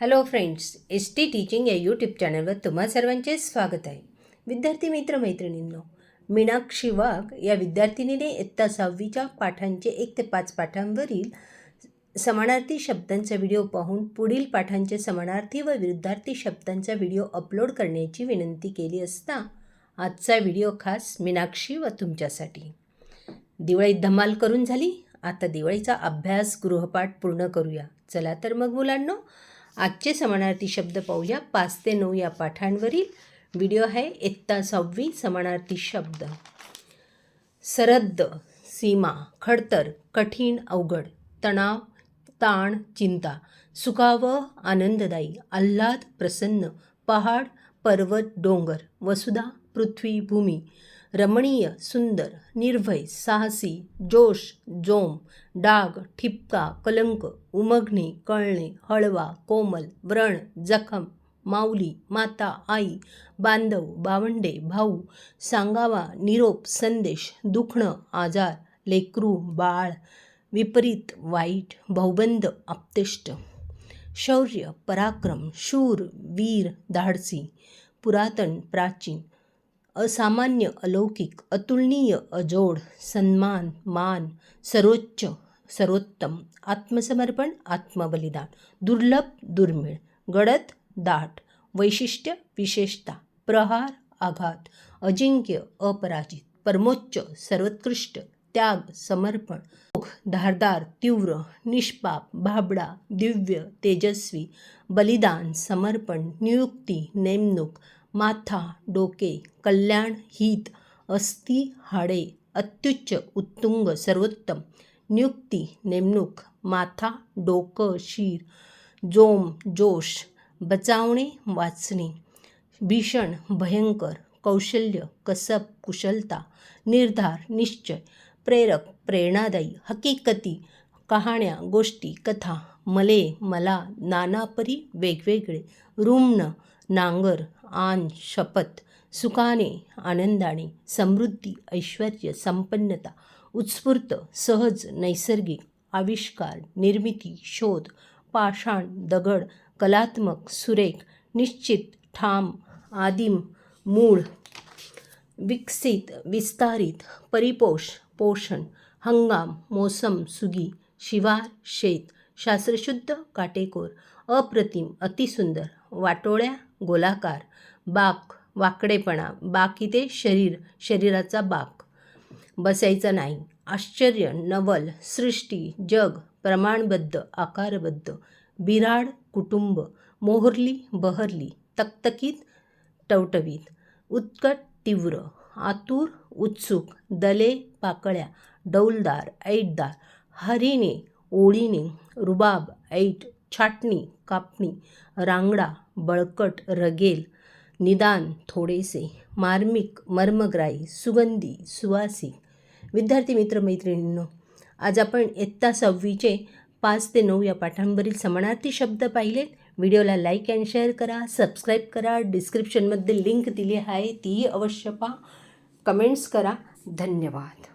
Hello friends S T teaching या YouTube चॅनलवर तुम्हा सर्वांचे स्वागत आहे. विद्यार्थी मित्र मैत्रिणींनो मीनाक्षी वाघ या विद्यार्थिनीने इयत्ता सहावीच्या पाठांचे एक ते पाच पाठांवरील समानार्थी शब्दांचा व्हिडिओ पाहून पुढील पाठांचे समानार्थी व विरुद्धार्थी शब्दांचा व्हिडिओ अपलोड करण्याची विनंती केली असता आजचा व्हिडिओ खास मीनाक्षी व तुमच्यासाठी. दिवाळीत धमाल करून झाली? आता दिवाळीचा अभ्यास गृहपाठ पूर्ण करूया. चला तर मग मुलांनो आजचे समानार्थी शब्द पाहूया. पाच ते नऊ या पाठांवरील व्हिडिओ आहे इत्ता सहावी समानार्थी शब्द. सरद्द सीमा खडतर कठीण अवघड तणाव ताण चिंता सुखावं आनंददायी आल्हाद प्रसन्न पहाड पर्वत डोंगर वसुधा पृथ्वी भूमी रमणीय सुंदर निर्भय साहसी जोश जोम डाग ठिपका कलंक उमगणे कळणे हळवा कोमल व्रण जखम माऊली माता आई बांधव बावंडे भाऊ सांगावा निरोप संदेश दुखणं आजार लेकरू बाळ विपरीत वाईट भाऊबंद आप्तेष्ट शौर्य पराक्रम शूर वीर धाडसी पुरातन प्राचीन असामान्य अलौकिक अतुलनीय अजोड सन्मान मान सर्वोच्च सर्वोत्तम आत्मसमर्पण आत्मबलिदान दुर्लभ दुर्मिळ गडद दाट वैशिष्ट्य विशेषता प्रहार आघात अजिंक्य अपराजित परमोच्च सर्वोत्कृष्ट त्याग समर्पण धारदार तीव्र निष्पाप भाबडा दिव्य तेजस्वी बलिदान समर्पण नियुक्ती नेमणूक माथा डोके कल्याण हित अस्ति हाडे अत्युच्च उत्तुंग सर्वोत्तम नियुक्ती नेमणूक माथा डोकं शिर जोम जोश बचावणे वाचणे भीषण भयंकर कौशल्य कसब कुशलता निर्धार निश्चय प्रेरक प्रेरणादायी हकीकती कहाण्या गोष्टी कथा मले मला नानापरी वेगवेगळे रुम्ण नांगर आन शपथ सुखाने आनंदाने समृद्धी ऐश्वर्य संपन्नता उत्स्फूर्त सहज नैसर्गिक आविष्कार निर्मिती शोध पाषाण दगड कलात्मक सुरेख निश्चित ठाम आदिम मूळ विकसित विस्तारित परिपोष पोषण हंगाम मोसम सुगी शिवार शेत शास्त्रशुद्ध काटेकोर अप्रतिम अतिसुंदर वाटोळ्या गोलाकार बाक वाकडेपणा बाक इथे शरीर शरीराचा बाक. बसायचा नाही. आश्चर्य नवल सृष्टी जग प्रमाणबद्ध आकारबद्ध. बिराड कुटुंब मोहरली बहरली तकतकीत टवटवीत. उत्कट तीव्र आतुर उत्सुक दले पाकळ्या डौलदार ऐटदार. हरीने ओळीने रुबाब ऐट छाटणी कापणी रांगडा बळकट रगेल निदान थोडेसे मार्मिक मर्मग्राही सुगंधी सुवासिक. विद्यार्थी मित्र मैत्रिणींनो आज आपण इयत्ता सहावीचे पाच ते नऊ या पाठांवरील समानार्थी शब्द पाहिलेत. व्हिडिओला लाईक अँड शेअर करा सबस्क्राईब करा डिस्क्रिप्शनमध्ये लिंक दिली आहे तीही अवश्य पहा. कमेंट्स करा. धन्यवाद.